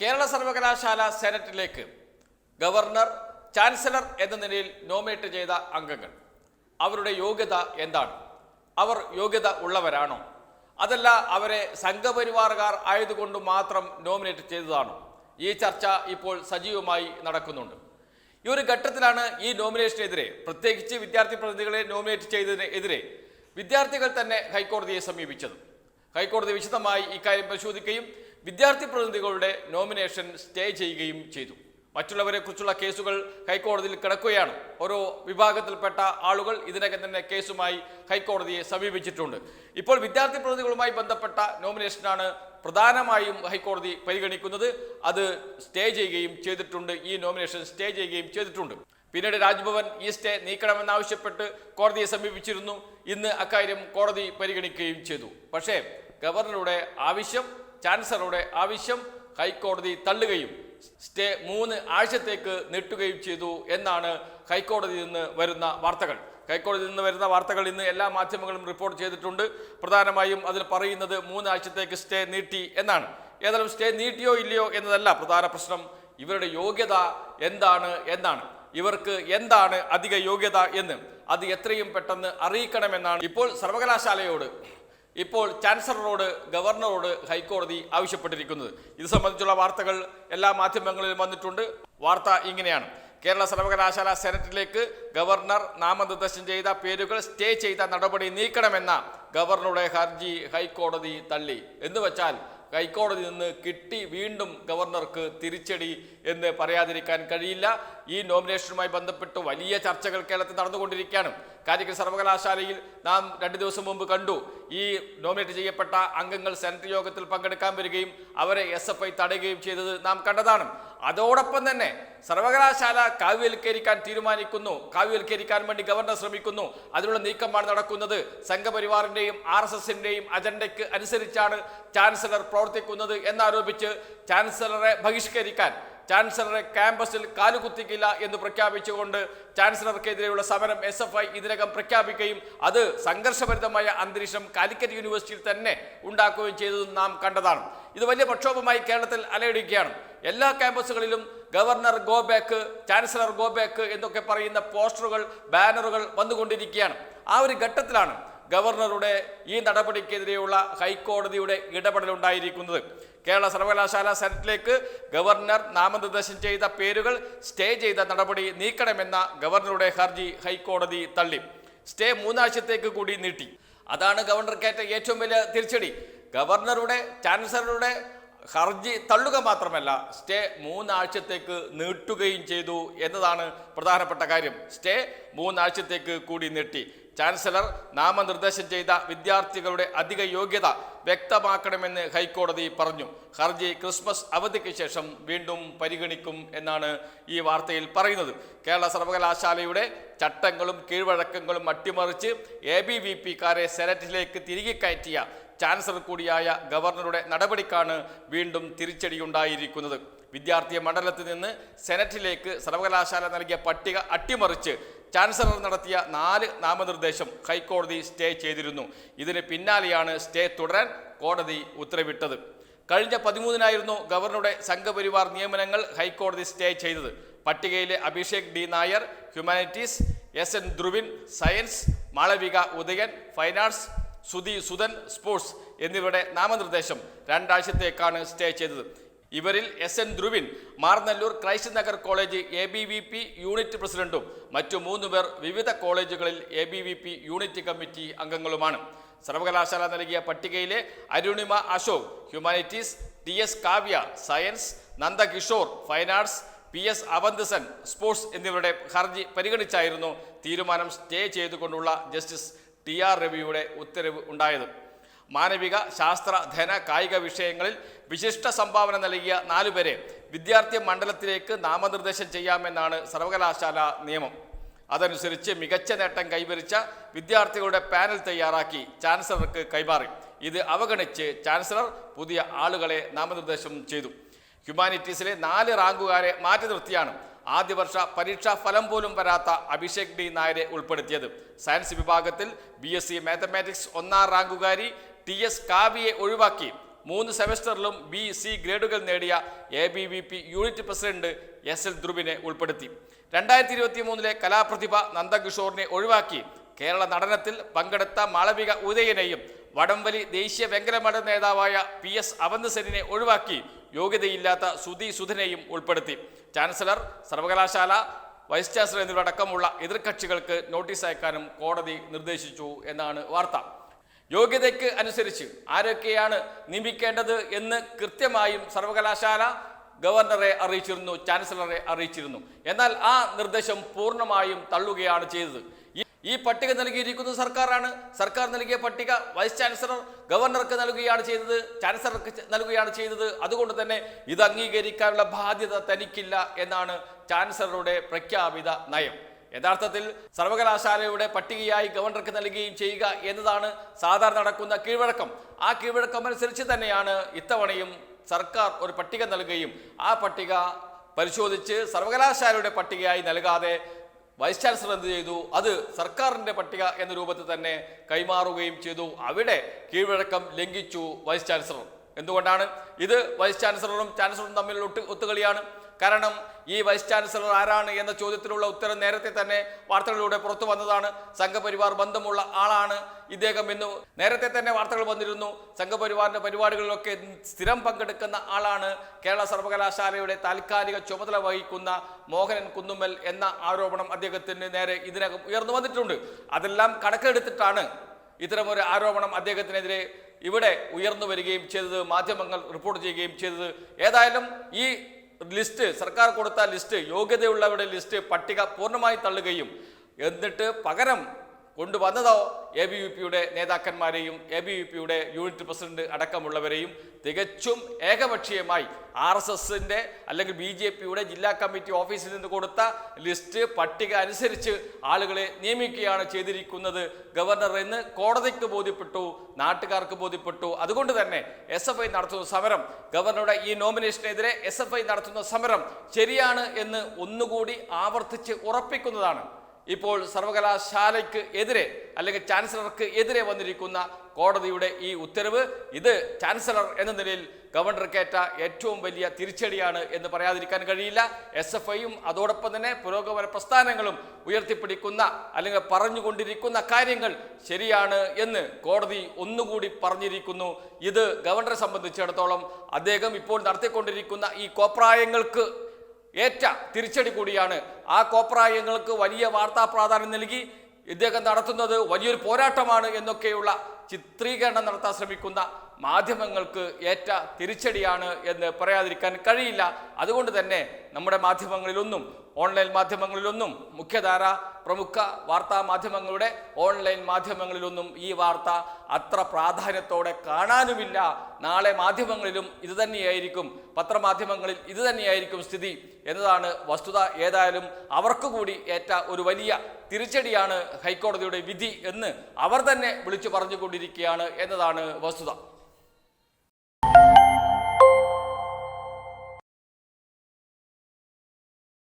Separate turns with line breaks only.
കേരള സർവകലാശാല സെനറ്റിലേക്ക് governor chancellor എന്ന നിലയിൽ നോമിനേറ്റ് ചെയ്ത അംഗങ്ങൾ. അവരുടെ യോഗ്യത എന്താണ്? അവർ യോഗ്യത ഉള്ളവരാണോ? അതല്ല അവരെ സംഘപരിവാറുകാർ ആയതുകൊണ്ട് മാത്രം നോമിനേറ്റ് ചെയ്തതാണോ? ഈ ചർച്ച ഇപ്പോൾ സജീവമായി നടക്കുന്നുണ്ട്. ഈ ഒരു ഘട്ടത്തിലാണ് ഈ നോമിനേഷനെതിരെ പ്രത്യേകിച്ച് വിദ്യാർത്ഥി പ്രതിനിധികളെ നോമിനേറ്റ് ചെയ്തതിനെതിരെ വിദ്യാർത്ഥികൾ തന്നെ ഹൈക്കോടതിയെ സമീപിച്ചത്. ഹൈക്കോടതി വിശദമായി ഇക്കാര്യം പരിശോധിക്കുകയും വിദ്യാർത്ഥി പ്രതിനിധികളുടെ നോമിനേഷൻ സ്റ്റേ ചെയ്യുകയും ചെയ്തു. മറ്റുള്ളവരെ കുറിച്ചുള്ള കേസുകൾ ഹൈക്കോടതിയിൽ കിടക്കുകയാണ്. ഓരോ വിഭാഗത്തിൽപ്പെട്ട ആളുകൾ ഇതിനകം തന്നെ കേസുമായി ഹൈക്കോടതിയെ സമീപിച്ചിട്ടുണ്ട്. ഇപ്പോൾ വിദ്യാർത്ഥി പ്രതിനിധികളുമായി ബന്ധപ്പെട്ട നോമിനേഷനാണ് പ്രധാനമായും ഹൈക്കോടതി പരിഗണിക്കുന്നത്. അത് സ്റ്റേ ചെയ്യുകയും ചെയ്തിട്ടുണ്ട്. ഈ നോമിനേഷൻ സ്റ്റേ ചെയ്യുകയും ചെയ്തിട്ടുണ്ട്. പിന്നീട് രാജ്ഭവൻ ഈ സ്റ്റേ നീക്കണമെന്നാവശ്യപ്പെട്ട് കോടതിയെ സമീപിച്ചിരുന്നു. ഇന്ന് അക്കാര്യം കോടതി പരിഗണിക്കുകയും ചെയ്തു. പക്ഷേ ഗവർണറുടെ ആവശ്യം ചാൻസലറുടെ ആവശ്യം ഹൈക്കോടതി തള്ളുകയും സ്റ്റേ മൂന്ന് ആഴ്ചത്തേക്ക് നീട്ടുകയും ചെയ്തു എന്നാണ് ഹൈക്കോടതിയിൽ നിന്ന് വരുന്ന വാർത്തകൾ. ഹൈക്കോടതിയിൽ നിന്ന് വരുന്ന വാർത്തകൾ ഇന്ന് എല്ലാ മാധ്യമങ്ങളും റിപ്പോർട്ട് ചെയ്തിട്ടുണ്ട്. പ്രധാനമായും അതിൽ പറയുന്നത് മൂന്നാഴ്ചത്തേക്ക് സ്റ്റേ നീട്ടി എന്നാണ്. ഏതായാലും സ്റ്റേ നീട്ടിയോ ഇല്ലയോ എന്നതല്ല പ്രധാന പ്രശ്നം. ഇവരുടെ യോഗ്യത എന്താണ് എന്നാണ്. ഇവർക്ക് എന്താണ് അധിക യോഗ്യത എന്ന്. അത് എത്രയും പെട്ടെന്ന് അറിയിക്കണമെന്നാണ് ഇപ്പോൾ സർവകലാശാലയോട് ഇപ്പോൾ ചാൻസലറോട് ഗവർണറോട് ഹൈക്കോടതി ആവശ്യപ്പെട്ടിരിക്കുന്നത്. ഇത് സംബന്ധിച്ചുള്ള വാർത്തകൾ എല്ലാ മാധ്യമങ്ങളിലും വന്നിട്ടുണ്ട്. വാർത്ത ഇങ്ങനെയാണ്. കേരള സർവകലാശാല സെനറ്റിലേക്ക് ഗവർണർ നാമനിർദ്ദേശം ചെയ്ത പേരുകൾ സ്റ്റേ ചെയ്ത നടപടി നീക്കണമെന്ന ഗവർണറുടെ ഹർജി ഹൈക്കോടതി തള്ളി. എന്ന് വെച്ചാൽ ഹൈക്കോടതി നിന്ന് കിട്ടി വീണ്ടും ഗവർണർക്ക് തിരിച്ചടി എന്ന് പറയാതിരിക്കാൻ കഴിയില്ല. ഈ നോമിനേഷനുമായി ബന്ധപ്പെട്ട് വലിയ ചർച്ചകൾ കേരളത്തിൽ നടന്നുകൊണ്ടിരിക്കുകയാണ്. കാലിക്കറ്റ് സർവകലാശാലയിൽ നാം രണ്ട് ദിവസം മുമ്പ് കണ്ടു. ഈ നോമിനേറ്റ് ചെയ്യപ്പെട്ട അംഗങ്ങൾ സെനറ്റ് യോഗത്തിൽ പങ്കെടുക്കാൻ വരികയും അവരെ എസ് എഫ് ഐ തടയുകയും ചെയ്തത് നാം കണ്ടതാണ്. അതോടൊപ്പം തന്നെ സർവകലാശാല കാവ്യവൽക്കരിക്കാൻ തീരുമാനിക്കുന്നു. കാവ്യവൽക്കരിക്കാൻ വേണ്ടി ഗവർണർ ശ്രമിക്കുന്നു. അതിനുള്ള നീക്കമാണ് നടക്കുന്നത്. സംഘപരിവാറിന്റെയും ആർ എസ് എസിന്റെയും അജണ്ടയ്ക്ക് അനുസരിച്ചാണ് ചാൻസലർ പ്രവർത്തിക്കുന്നത് എന്നാരോപിച്ച് ചാൻസലറെ ബഹിഷ്കരിക്കാൻ ചാൻസലറെ ക്യാമ്പസിൽ കാലുകുത്തിക്കില്ല എന്ന് പ്രഖ്യാപിച്ചുകൊണ്ട് ചാൻസലർക്കെതിരെയുള്ള സമരം എസ് എഫ് ഐ ഇതിനകം പ്രഖ്യാപിക്കുകയും അത് സംഘർഷഭരിതമായ അന്തരീക്ഷം കാലിക്കറ്റ് യൂണിവേഴ്സിറ്റിയിൽ തന്നെ ഉണ്ടാക്കുകയും ചെയ്തതും നാം കണ്ടതാണ്. ഇത് വലിയ പ്രക്ഷോഭമായി കേരളത്തിൽ അലയടിക്കുകയാണ്. എല്ലാ ക്യാമ്പസുകളിലും governor go back chancellor go back എന്നൊക്കെ പറയുന്ന പോസ്റ്ററുകൾ ബാനറുകൾ വന്നുകൊണ്ടിരിക്കുകയാണ്. ആ ഒരു ഘട്ടത്തിലാണ് ഗവർണറുടെ ഈ നടപടിക്കെതിരെയുള്ള ഹൈക്കോടതിയുടെ ഇടപെടലുണ്ടായിരിക്കുന്നത്. കേരള സർവകലാശാല സെനറ്റിലേക്ക് ഗവർണർ നാമനിർദ്ദേശം ചെയ്ത പേരുകൾ സ്റ്റേ ചെയ്ത നടപടി നീക്കണമെന്ന ഗവർണറുടെ ഹർജി ഹൈക്കോടതി തള്ളി. സ്റ്റേ മൂന്നാഴ്ചത്തേക്ക് കൂടി നീട്ടി. അതാണ് ഗവർണർക്കേറ്റ ഏറ്റവും വലിയ തിരിച്ചടി. ഗവർണറുടെ ചാൻസലറുടെ ഹർജി തള്ളുക മാത്രമല്ല സ്റ്റേ മൂന്നാഴ്ചത്തേക്ക് നീട്ടുകയും ചെയ്തു എന്നതാണ് പ്രധാനപ്പെട്ട കാര്യം. സ്റ്റേ മൂന്നാഴ്ചത്തേക്ക് കൂടി നീട്ടി. ചാൻസലർ നാമനിർദ്ദേശം ചെയ്ത വിദ്യാർത്ഥികളുടെ അധിക യോഗ്യത വ്യക്തമാക്കണമെന്ന് ഹൈക്കോടതി പറഞ്ഞു. ഹർജി ക്രിസ്മസ് അവധിക്ക് ശേഷം വീണ്ടും പരിഗണിക്കും എന്നാണ് ഈ വാർത്തയിൽ പറയുന്നത്. കേരള സർവകലാശാലയുടെ ചട്ടങ്ങളും കീഴ്വഴക്കങ്ങളും അട്ടിമറിച്ച് എ ബി വി പിക്കാരെ സെനറ്റിലേക്ക് തിരികെ കയറ്റിയ ചാൻസലർ കൂടിയായ ഗവർണറുടെ നടപടിക്കാണ് വീണ്ടും തിരിച്ചടിയുണ്ടായിരിക്കുന്നത്. വിദ്യാർത്ഥി മണ്ഡലത്തിൽ നിന്ന് സെനറ്റിലേക്ക് സർവകലാശാല നൽകിയ പട്ടിക അട്ടിമറിച്ച് ചാൻസലർ നടത്തിയ നാല് നാമനിർദ്ദേശം ഹൈക്കോടതി സ്റ്റേ ചെയ്തിരുന്നു. ഇതിന് പിന്നാലെയാണ് സ്റ്റേ തുടരാൻ കോടതി ഉത്തരവിട്ടത്. കഴിഞ്ഞ പതിമൂന്നിനായിരുന്നു ഗവർണറുടെ സംഘപരിവാർ നിയമനങ്ങൾ ഹൈക്കോടതി സ്റ്റേ ചെയ്തത്. പട്ടികയിലെ Abhishek D Nair humanities S N Dhruvin science Malavika Udayan fine arts Sudhi Sudhan sports എന്നിവരുടെ നാമനിർദ്ദേശം രണ്ടാഴ്ചത്തേക്കാണ് സ്റ്റേ ചെയ്തത്. ഇവരിൽ S N Dhruvin Marnalloor Christ Nagar college A B V P unit പ്രസിഡന്റും മറ്റു മൂന്ന് പേർ വിവിധ കോളേജുകളിൽ A B V P unit committee അംഗങ്ങളുമാണ്. സർവകലാശാല നൽകിയ പട്ടികയിലെ Arunima Ashok humanities T S Kavya science Nandakishore fine arts P S Avanthasan sports എന്നിവരുടെ ഹർജി പരിഗണിച്ചായിരുന്നു തീരുമാനം സ്റ്റേ ചെയ്തുകൊണ്ടുള്ള ജസ്റ്റിസ് ടി ആർ രവിയുടെ ഉത്തരവ് ഉണ്ടായത്. മാനവിക ശാസ്ത്ര ധന കായിക വിഷയങ്ങളിൽ വിശിഷ്ട സംഭാവന നൽകിയ നാലുപേരെ വിദ്യാർത്ഥി മണ്ഡലത്തിലേക്ക് നാമനിർദ്ദേശം ചെയ്യാമെന്നാണ് സർവകലാശാല നിയമം. അതനുസരിച്ച് മികച്ച നേട്ടം കൈവരിച്ച വിദ്യാർത്ഥികളുടെ പാനൽ തയ്യാറാക്കി ചാൻസലർക്ക് കൈമാറി. ഇത് അവഗണിച്ച് ചാൻസലർ പുതിയ ആളുകളെ നാമനിർദ്ദേശം ചെയ്തു. ഹ്യൂമാനിറ്റീസിലെ നാല് റാങ്കുകാരെ മാറ്റി നിർത്തിയാണ് ആദ്യ വർഷ പരീക്ഷാ ഫലം പോലും വരാത്ത അഭിഷേക് ഡി നായരെ ഉൾപ്പെടുത്തിയത്. സയൻസ് വിഭാഗത്തിൽ ബി എസ് സി മാത്തമാറ്റിക്സ് ഒന്നാം റാങ്കുകാരി ടി എസ് കാവ്യയെ ഒഴിവാക്കി. മൂന്ന് സെമസ്റ്ററിലും ബി സി ഗ്രേഡുകൾ നേടിയ A B V P unit president S L ധ്രുവിനെ ഉൾപ്പെടുത്തി. രണ്ടായിരത്തി ഇരുപത്തി മൂന്നിലെ കലാപ്രതിഭ നന്ദകിഷോറിനെ ഒഴിവാക്കി. കേരള നടനത്തിൽ പങ്കെടുത്ത മാളവിക ഉദയനെയും വടംവലി ദേശീയ വെങ്കലമട നേതാവായ പി എസ് അവന്തസെനിനെ ഒഴിവാക്കി. യോഗ്യതയില്ലാത്ത സുധി സുധനെയും ഉൾപ്പെടുത്തി. ചാൻസലർ സർവകലാശാല വൈസ് ചാൻസലർ എന്നിവരടക്കമുള്ള എതിർകക്ഷികൾക്ക് നോട്ടീസ് അയക്കാനും കോടതി നിർദ്ദേശിച്ചു എന്നാണ് വാർത്ത. യോഗ്യതയ്ക്ക് അനുസരിച്ച് ആരൊക്കെയാണ് നിയമിക്കേണ്ടത് എന്ന് കൃത്യമായും സർവകലാശാല ഗവർണറെ അറിയിച്ചിരുന്നു ചാൻസലറെ അറിയിച്ചിരുന്നു. എന്നാൽ ആ നിർദ്ദേശം പൂർണമായും തള്ളുകയാണ് ചെയ്തത്. ഈ- പട്ടിക നൽകിയിരിക്കുന്നത് സർക്കാരാണ്. സർക്കാർ നൽകിയ പട്ടിക വൈസ് ചാൻസലർ ഗവർണർക്ക് നൽകുകയാണ് ചെയ്തത് ചാൻസലർക്ക് നൽകുകയാണ് ചെയ്തത്. അതുകൊണ്ട് തന്നെ ഇത് അംഗീകരിക്കാനുള്ള ബാധ്യത തനിക്കില്ല എന്നാണ് ചാൻസലറുടെ പ്രഖ്യാപിത നയം. യഥാർത്ഥത്തിൽ സർവകലാശാലയുടെ പട്ടികയായി ഗവർണർക്ക് നൽകുകയും ചെയ്യുക എന്നതാണ് സാധാരണ നടക്കുന്ന കീഴ്വഴക്കം. ആ കീഴ്വഴക്കം അനുസരിച്ച് തന്നെയാണ് ഇത്തവണയും സർക്കാർ ഒരു പട്ടിക നൽകുകയും ആ പട്ടിക പരിശോധിച്ച് സർവകലാശാലയുടെ പട്ടികയായി നൽകാതെ വൈസ് ചാൻസലർ എന്ത് ചെയ്തു? അത് സർക്കാരിന്റെ പട്ടിക എന്ന രൂപത്തിൽ തന്നെ കൈമാറുകയും ചെയ്തു. അവിടെ കീഴ്വഴക്കം ലംഘിച്ചു വൈസ് ചാൻസലർ. എന്തുകൊണ്ടാണ്? ഇത് വൈസ് ചാൻസലറും ചാൻസലറും തമ്മിലുള്ള ഒത്തുകളിയാണ്. കാരണം ഈ വൈസ് ചാൻസലർ ആരാണ് എന്ന ചോദ്യത്തിനുള്ള ഉത്തരം നേരത്തെ തന്നെ വാർത്തകളിലൂടെ പുറത്തു വന്നതാണ്. സംഘപരിവാർ ബന്ധമുള്ള ആളാണ് ഇദ്ദേഹം എന്ന് നേരത്തെ തന്നെ വാർത്തകൾ വന്നിരുന്നു. സംഘപരിവാറിന്റെ പരിപാടികളിലൊക്കെ സ്ഥിരം പങ്കെടുക്കുന്ന ആളാണ് കേരള സർവകലാശാലയുടെ താൽക്കാലിക ചുമതല വഹിക്കുന്ന മോഹനൻ കുന്നുമ്മൽ എന്ന ആരോപണം അദ്ദേഹത്തിന് നേരെ ഇതിനകം ഉയർന്നു വന്നിട്ടുണ്ട്. അതെല്ലാം കണക്കെടുത്തിട്ടാണ് ഇത്തരമൊരു ആരോപണം അദ്ദേഹത്തിനെതിരെ ഇവിടെ ഉയർന്നു വരികയും ചെയ്തത്. മാധ്യമങ്ങൾ റിപ്പോർട്ട് ചെയ്യുകയും ചെയ്തത്. ഏതായാലും ഈ ലിസ്റ്റ് സർക്കാർ കൊടുത്ത ലിസ്റ്റ് യോഗ്യതയുള്ളവരുടെ ലിസ്റ്റ് പട്ടിക പൂർണമായി തള്ളുകയും എന്നിട്ട് പകരം കൊണ്ടുവന്നതോ? എ ബി യു പിയുടെ നേതാക്കന്മാരെയും എ ബി യു പിയുടെ യൂണിറ്റ് പ്രസിഡന്റ് അടക്കമുള്ളവരെയും തികച്ചും ഏകപക്ഷീയമായി ആർ എസ് എസിന്റെ അല്ലെങ്കിൽ ബി ജെ പിയുടെ ജില്ലാ കമ്മിറ്റി ഓഫീസിൽ നിന്ന് കൊടുത്ത ലിസ്റ്റ് പട്ടിക അനുസരിച്ച് ആളുകളെ നിയമിക്കുകയാണ് ചെയ്തിരിക്കുന്നത്. ഗവർണർ എന്ന് കോടതിക്ക് ബോധ്യപ്പെട്ടു നാട്ടുകാർക്ക് ബോധ്യപ്പെട്ടു. അതുകൊണ്ട് തന്നെ എസ് എഫ് ഐ നടത്തുന്ന സമരം ഗവർണറുടെ ഈ നോമിനേഷനെതിരെ എസ് എഫ് ഐ നടത്തുന്ന സമരം ശരിയാണ് എന്ന് ഒന്നുകൂടി ആവർത്തിച്ച് ഉറപ്പിക്കുന്നതാണ്. ഇപ്പോൾ സർവകലാശാലയ്ക്ക് എതിരെ അല്ലെങ്കിൽ ചാൻസലർക്ക് എതിരെ വന്നിരിക്കുന്ന കോടതിയുടെ ഈ ഉത്തരവ് ഇത് ചാൻസലർ എന്ന നിലയിൽ ഗവർണർക്കേറ്റ ഏറ്റവും വലിയ തിരിച്ചടിയാണ് എന്ന് പറയാതിരിക്കാൻ കഴിയില്ല. എസ് എഫ് ഐയും അതോടൊപ്പം തന്നെ പുരോഗമന പ്രസ്ഥാനങ്ങളും ഉയർത്തിപ്പിടിക്കുന്ന അല്ലെങ്കിൽ പറഞ്ഞുകൊണ്ടിരിക്കുന്ന കാര്യങ്ങൾ ശരിയാണ് എന്ന് കോടതി ഒന്നുകൂടി പറഞ്ഞിരിക്കുന്നു. ഇത് ഗവർണറെ സംബന്ധിച്ചിടത്തോളം അദ്ദേഹം ഇപ്പോൾ നടത്തിക്കൊണ്ടിരിക്കുന്ന ഈ കോപ്രായങ്ങൾക്ക് ഏറ്റ തിരിച്ചടി കൂടിയാണ്. ആ കോപ്രായങ്ങൾക്ക് വലിയ വാർത്താ പ്രാധാന്യം നൽകി ഇദ്ദേഹം നടത്തുന്നത് വലിയൊരു പോരാട്ടമാണ് എന്നൊക്കെയുള്ള ചിത്രീകരണം നടത്താൻ ശ്രമിക്കുന്ന മാധ്യമങ്ങൾക്ക് ഏറ്റ തിരിച്ചടിയാണ് എന്ന് പറയാതിരിക്കാൻ കഴിയില്ല. അതുകൊണ്ട് തന്നെ നമ്മുടെ മാധ്യമങ്ങളിലൊന്നും ഓൺലൈൻ മാധ്യമങ്ങളിലൊന്നും മുഖ്യധാര പ്രമുഖ വാർത്താ മാധ്യമങ്ങളുടെ ഓൺലൈൻ മാധ്യമങ്ങളിലൊന്നും ഈ വാർത്ത അത്ര പ്രാധാന്യത്തോടെ കാണാനുമില്ല. നാളെ മാധ്യമങ്ങളിലും ഇത് തന്നെയായിരിക്കും പത്രമാധ്യമങ്ങളിൽ ഇത് തന്നെയായിരിക്കും സ്ഥിതി എന്നതാണ് വസ്തുത. ഏതായാലും അവർക്ക് കൂടി ഏറ്റ ഒരു വലിയ തിരിച്ചടിയാണ് ഹൈക്കോടതിയുടെ വിധി എന്ന് അവർ തന്നെ വിളിച്ചു പറഞ്ഞുകൊണ്ടിരിക്കുകയാണ് എന്നതാണ് വസ്തുത.